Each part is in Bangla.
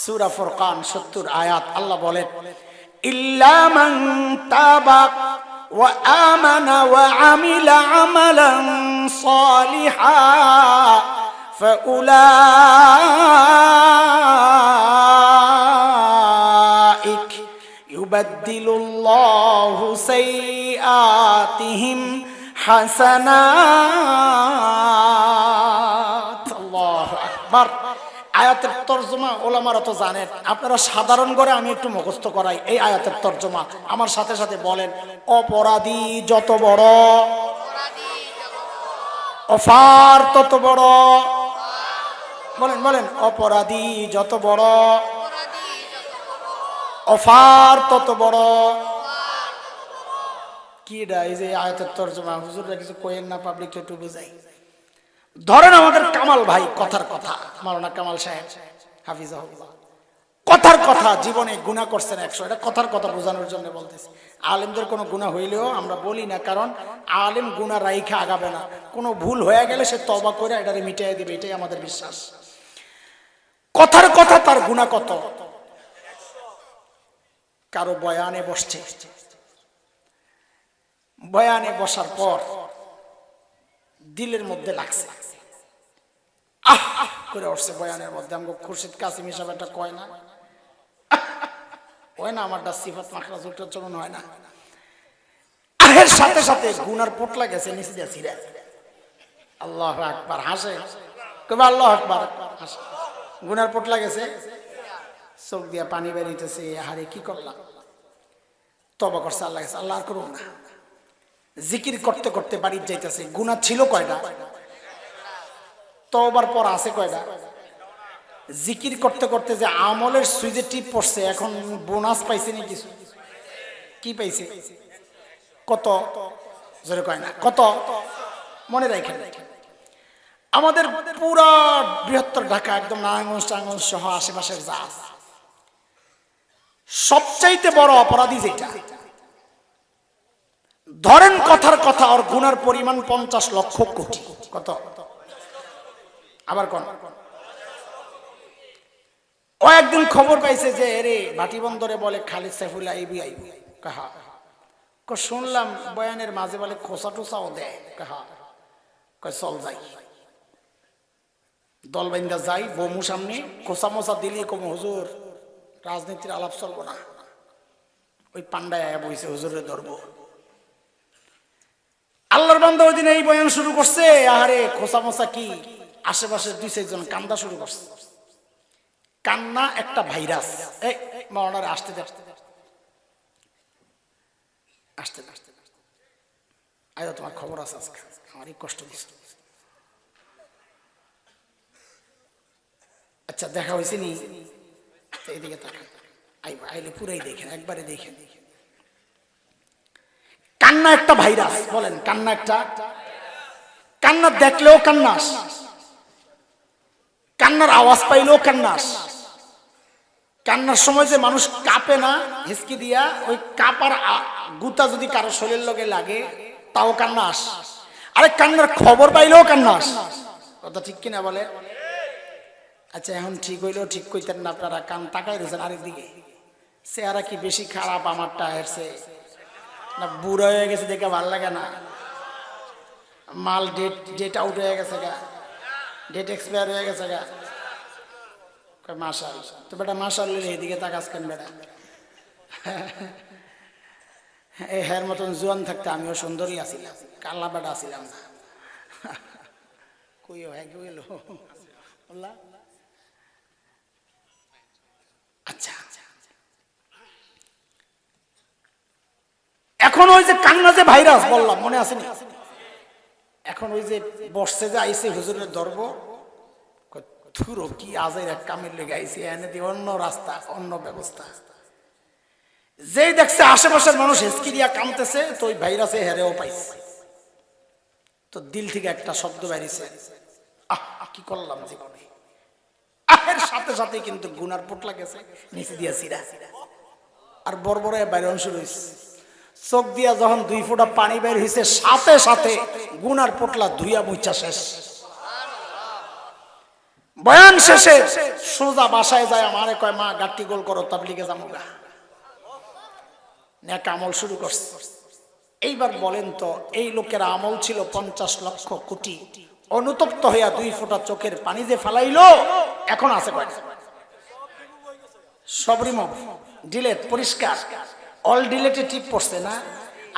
সূরা ফুরকান 70 আয়াত আল্লাহ বলেন ইল্লা মান তাবা ওয়া আমানা ওয়া আমিলা আমালান সালিহা فأولئك يبدل الله سيئاتهم حسنات الله أكبر আয়াতের তর্জমা ওলামারা তো জানেন। আপনারা সাধারণ করে আমি একটু মুখস্থ করাই এই আয়াতের তর্জমা। আমার সাথে সাথে বলেন, অপরাধী যত বড় তত বড়। বলেন বলেন, অপরাধী যত বড়, অফার তত বড়। কি এই যে আয়াতের তর্জমা, হুজুররা কিছু কোয়েন না পাবলিক একটু বুঝাই। ধরেন আমাদের কামাল ভাই, কথার কথা। মাওলানা কামাল সাহেব হাফিজ কথার কথা, জীবনে গুণা করছেন একশো। এটা কথার কথা বোঝানোর জন্য বলতেছি। আলেমদের কোনো গুণা হইলেও আমরা বলি না, কারণ আলেম গুণা রাইখা আগাবে না। কোনো ভুল হয়ে গেলে সে তবা করে এটারে মিটিয়ে দিবে, এটাই আমাদের বিশ্বাস। কথার কথা তার গুণা কত? কারও বয়ানে বসছে। বয়ানে বসার পর দিলের মধ্যে লাগছে। করে উঠছে বয়ানের মধ্যে। আমাকে খুরশিদ কাসিম হিসাবে একটা কয় না? হয় না, আমারটা সিফাত মাখরাজ উচ্চারণ হয় না। আহের সাথে সাথে গুনার পোটলা গেছে, নিচে দিয়ে ছিঁড়ে। আল্লাহ আকবার, হাসে। কবে আল্লাহ আকবার হাসে। গুনার পোটলা গেছে। চোখ দিয়া পানি বেরিয়েছে হারে কি করলাম তবা করছে, আল্লাহ আল্লাহ আর করুন না। জিকির করতে করতে বাড়ির যাইতেছে। গুণা ছিল কয়টা? তবার পর আছে কয়টা? জিকির করতে করতে যে আমলের সুইজে টিপ পড়ছে, এখন বোনাস পাইছে নি কিছু? কি পাইছে? কত? জোরে কয় না, কত? মনে রাখেন। আমাদের পুরা বৃহত্তর ঢাকা একদম নারায়ণগঞ্জ টারায়ণগঞ্জ সহ আশেপাশের যা সবচাইতে বড় অপরাধী যেটা। ধরেন কথার কথা, ওর গুনার পরিমাণ পঞ্চাশ লক্ষ কোটি। কত? আবার কোন? ও একদিন খবর পাইছে যে রে বাটি বন্দরে বলে খালিদ সাইফুল্লাহ ইবিআই কাহা? শুনলাম বয়ানের মাঝে বলে খোসা টোসাও দেয় কাহা? চল যাই। দল বাইন্দা যাই, বমু সামনে, খোসা মোসা দিলি কম, হুজুর, রাজনীতির আলাপ চলবো না। ওই পান্ডায় আয়া বইছে হুজুরে ধরবো। আল্লাহর বান্দা ওই দিন এই বয়ান শুরু করছে, আহারে, খোসা মোসা কি? আশেপাশে দুই চারজন কান্দা শুরু করছে। কান্না একটা ভাইরাস। এই মরণারে আসতে দে। আসতে আসতে আসতে আয়ো, তোমার খবর আছে আজকে? আমারই কষ্ট দিচ্ছে আচ্ছা দেখা হয়েছে নি? আইবা, আইলে পুরাই দেখেন একবারে দেখেন কান্না একটা ভাইরাস, বলেন, কান্না একটা? কান্না দেখলেও কান্না কান্নার আওয়াজ পাইলেও কান্নাস কান্নার সময় যে মানুষ কাঁপে না, হিসকি দিয়া, ওই কাপার গুতা যদি কারও শরীরের লগে লাগে, তাও কান্নাস আরে কান্নার খবর পাইলেও কান্নাস কথা ঠিক কিনা বলে? আচ্ছা এখন ঠিক হইলেও ঠিক কইতেন না আপনারা, কান তাকাই রয়েছেন আরেকদিকে। চেহারা কি বেশি খারাপ আমারটা এসে না, বুড়ো হয়ে গেছে দেখে ভালো লাগে না। মাল ডেট ডেট আউট হয়ে গেছে গা। ডেট এক্সপায়ার হয়ে গেছে গা। মাসাল তো বেটা এদিকে বেটা এই হের মতন জোয়ান থাকতে আমিও সুন্দরী আছিলাম, কাল্লা বেটা আছিলাম না। কইও হ্যাঁ বললা আচ্ছা। এখন ওই যে কান্না যে ভাইরাস বললাম, মনে আসেনি এখন ওই যে বসছে যে আইসে হুজুরের ধরবো থুরো কি আজের এক কামের লেগে আইসে এনে দিয়ে অন্য রাস্তা, অন্য ব্যবস্থা। যেই দেখছে আশেপাশের মানুষ হেসকি দিয়া কামতেছে, তো ওই ভাইরাসে হেরেও পাইছে। তো দিল থেকে একটা শব্দ বেরিয়েছে, আহ কি করলাম জীবনে? আহের সাথে সাথে কিন্তু গুনার পোটলা গেছে, নিচে দিয়া সিরা আর বড় বড় বাইরে অংশ রয়েছে। চোখ দিয়া যখন দুই ফোঁটা পানি বের হয়েছে সাথে সাথে গুনার পোটলা ধুইয়া মুচা শেষ। বয়ান শেষে সোজা বাসায় যায় আমারে কয় মা গাট্টি গোল করো তাবলিগে যাব গা নেক আমল শুরু করছে। এইবার বলেন তো এই লোকের আমল ছিল পঞ্চাশ লক্ষ কোটি। অনুতপ্ত হইয়া দুই ফোঁটা চোখের পানি যে ফেলাইলো এখন আছে কয় সব রিমুভ ডিলেট পরিষ্কার। অল ডিলেটে টিপ পড়ছে না?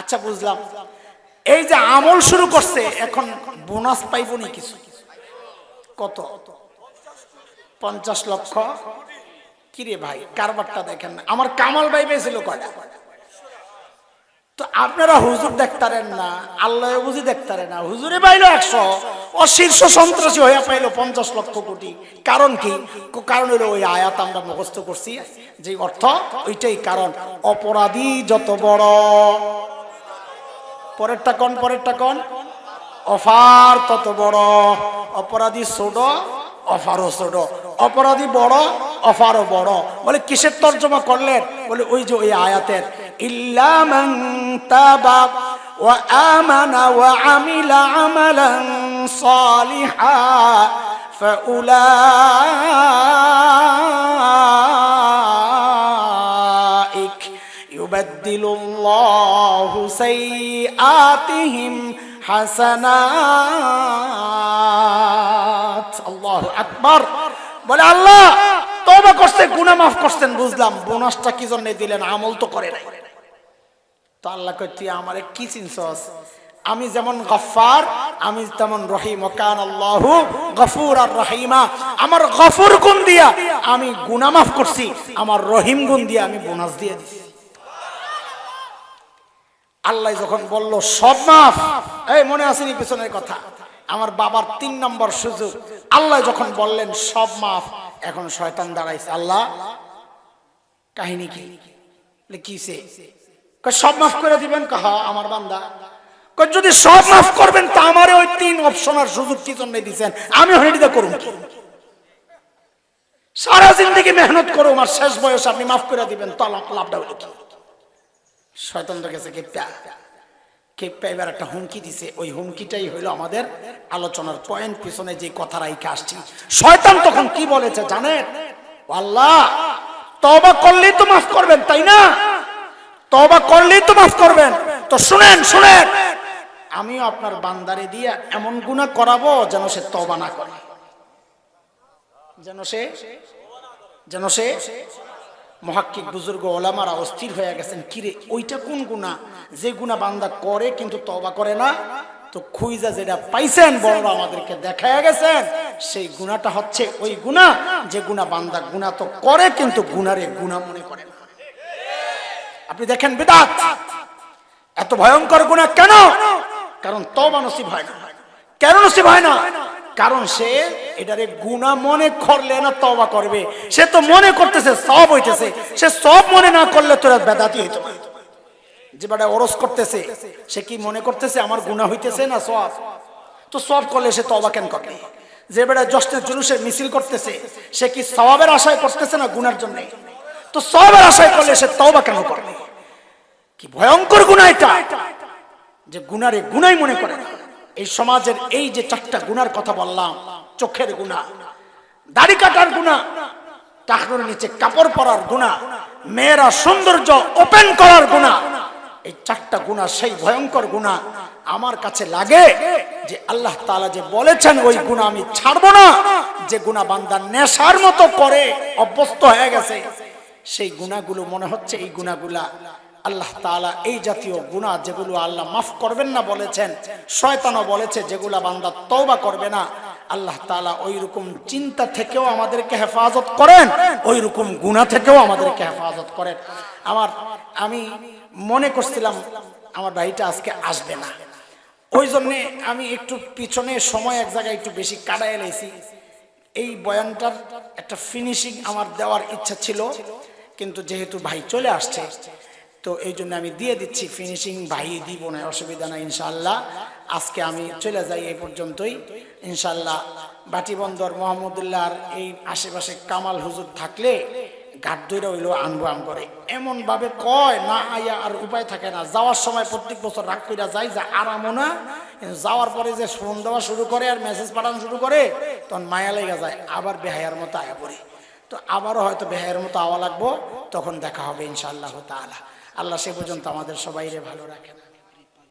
আচ্ছা বুঝলাম। এই যে আমল শুরু করছে এখন বোনাস পাইব নি কিছু? কত? পঞ্চাশ লক্ষ। কিরে ভাই, কারবারটা দেখেন না। আমার কামাল ভাই পেয়েছিল কয়টা? তো আপনারা হুজুর দেখতারেন না, আল্লাহ বুঝি দেখতারে না। হুজুরে পাইলো একশো। ও শীর্ষ সন্ত্রাসী হইয়া পাইলো পঞ্চাশ লক্ষ কোটি। কারণ কি? কারণ হলো ওই আয়াত আমরা মুখস্থ করছি। যে অর্থ, ওইটাই কারণ। অপরাধী যত বড়। পরেরটা কোন পরেরটা কোন? অফার তত বড়। অপরাধী ছোট অফারও ছোট অপরাধী বড় অফারও বড় বলে কিসের তর্জমা করলেন বলে ওই যে ওই আয়াতের ইল্লামান তাবা ওয়া আমানা ওয়া আমিলা আমালান সালিহা فأولئك يبدل الله سيئاتهم حسنات আমি যেমন গফার আমি তেমন রহিম। কান আল্লাহ গফুর আর রহিমা। আমার গফুর গুণ দিয়া আমি গুনা মাফ করছি। আমার রহিম গুণ দিয়া আমি বোনাস দিয়ে দিছি। আল্লাহ যখন বলল, সব মাফ? এই, মনে আসেনি পিছনের কথা? আমার বাবার তিন নম্বর সুযোগ। আল্লাহ যখন বললেন সব মাফ এখন শয়তান দাঁড়াইছে। আল্লাহ কাহিনী কি? কয়, সব মাফ করে দিবেন? কাহা আমার বান্দা। যদি সব মাফ করবেন তা আমারে ওই তিন অপশন আর সুযোগ কি জন্য দিচ্ছেন আমি হরিদা করুন কি? সারা জিন্দগি মেহনত করুম আমার শেষ বয়স আপনি মাফ করে দিবেন তো লাভ লাভটা হলো কি? শয়তান তো গেছে কেপ্পা কেপ্পা এবার একটা হুমকি দিছে। ওই হুমকিটাই হইল আমাদের আলোচনার পয়েন্ট পিছনে যে কথা রাইখে আসছি। শয়তান তখন কি বলেছে জানেন? আল্লাহ তবা করলেই তো মাফ করবেন, তাই না? তবা করলেই তো মাফ করবেন। তো শুনেন শুনেন। আমিও আপনার বান্দারে দিয়ে এমন গুণা করাবো যেন সে তবা না করে। যেন সে যেন সে মহাক্কিক বুজুর্গ ওলামারা অস্থির হয়ে গেছেন, কিরে, ওইটা কোন গুণা? যে গুণা বান্দা করে কিন্তু তবা করে না? তো খুইজা যেটা পাইছেন, বড়রা আমাদেরকে দেখায় গেছেন, সেই গুণাটা হচ্ছে ওই গুণা। যে গুণা বান্দা গুণা তো করে, কিন্তু গুণারে গুণা মনে করে না। আপনি দেখেন বেদাত, এত ভয়ঙ্কর গুণা কেন? কারণ তবা নসিব হয় না। কেন নসিব হয় না? কারণ সে এটারে গুণা মনে করলে না তবা করবে। সে তো মনে করতেছে সব হইতেছে। সে সব মনে না করলে তোরা বেদাতি হইতো যে বেটা ওরস করতেছে, সে কি মনে করতেছে আমার গুণা হইতেছে না সব তো সব করলে সে তবা কেন করবে? যে বেটা জশ্নের জুলুসের মিছিল করতেছে, সে কি সবাবের আশায় করতেছে না গুনার জন্য? তো সবের আশায় করলে সে তবা কেন করবে? কি ভয়ঙ্কর গুণা এটা। যে গুনারে গুনাই মনে করে না। এই সমাজের এই যে চারটা গুনার কথা বললাম, চোখের গুণা, দাড়ি কাটার গুণা টাকনোর নিচে কাপড় পরার গুণা, মেয়েরা সৌন্দর্য ওপেন করার গুণা, এই চারটা গুণা সেই ভয়ঙ্কর গুণা আমার কাছে লাগে যে আল্লাহ তাআলা যে বলেছেন, ওই গুণা আমি ছাড়বো না। যে গুণা বান্দা নেশার মতো করে অভ্যস্ত হয়ে গেছে, সেই গুণাগুলো মনে হচ্ছে এই গুণাগুলা আল্লাহ তাআলা এই জাতীয় গুনাহ যেগুলো আল্লাহ মাফ করবেন না বলেছেন, শয়তানও বলেছে যেগুলা বান্দা তওবা করবে না, আল্লাহ তাআলা ওই রকম চিন্তা থেকেও আমাদেরকে হেফাজত করেন ওই রকম গুনাহ থেকেও আমাদেরকে হেফাজত করেন। আমার, আমি মনে করছিলাম আমার ভাইটা আজকে আসবে না। ওই জন্যে আমি একটু পিছনে সময় এক জায়গায় একটু বেশি কাটায় এলাইছি। এই বয়ানটার একটা ফিনিশিং আমার দেওয়ার ইচ্ছা ছিল, কিন্তু যেহেতু ভাই চলে আসছে তো এই জন্য আমি দিয়ে দিচ্ছি ফিনিশিং ভাই দিব না অসুবিধা নাই ইনশাল্লাহ আজকে আমি চলে যাই এই পর্যন্তই। ইনশাল্লাহ বাটিবন্দর মোহাম্মদুল্লাহর এই আশেপাশে কামাল হুজুর থাকলে ঘাট দইরা হইল আনব আম করে। এমনভাবে কয়, না আইয়া আর উপায় থাকে না। যাওয়ার সময় প্রত্যেক বছর রাগ কইরা যায় যে আরামও না যাওয়ার পরে যে ফোন দেওয়া শুরু করে আর মেসেজ পাঠানো শুরু করে, তখন মায়া লেগে যায়, আবার বেহায়ার মতো আয়া পড়ে। তো আবারও হয়তো বেহায়ের মতো আওয়া লাগবো, তখন দেখা হবে ইনশাআল্লাহ তাআলা। আল্লাহ সে পর্যন্ত আমাদের সবাইরে ভালো রাখেন